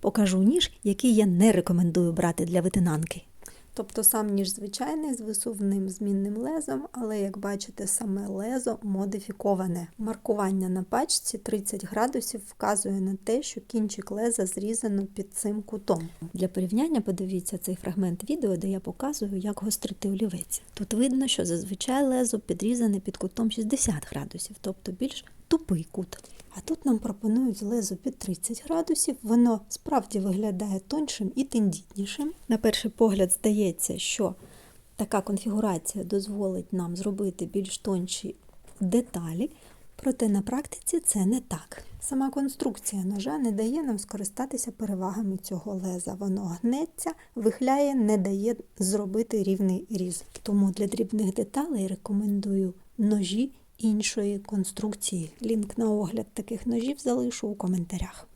покажу ніж, який я не рекомендую брати для витинанки. Тобто сам ніж звичайний з висувним змінним лезом, але як бачите, саме лезо модифіковане. Маркування на пачці 30 градусів вказує на те, що кінчик леза зрізано під цим кутом. Для порівняння подивіться цей фрагмент відео, де я показую, як гострити олівець. Тут видно, що зазвичай лезо підрізане під кутом 60 градусів, тобто більш тупий кут. А тут нам пропонують лезо під 30 градусів, воно справді виглядає тоншим і тендітнішим. На перший погляд здається, що така конфігурація дозволить нам зробити більш тонші деталі, проте на практиці це не так. Сама конструкція ножа не дає нам скористатися перевагами цього леза. Воно гнеться, вихляє, не дає зробити рівний різ. Тому для дрібних деталей рекомендую ножі іншої конструкції. Лінк на огляд таких ножів залишу у коментарях.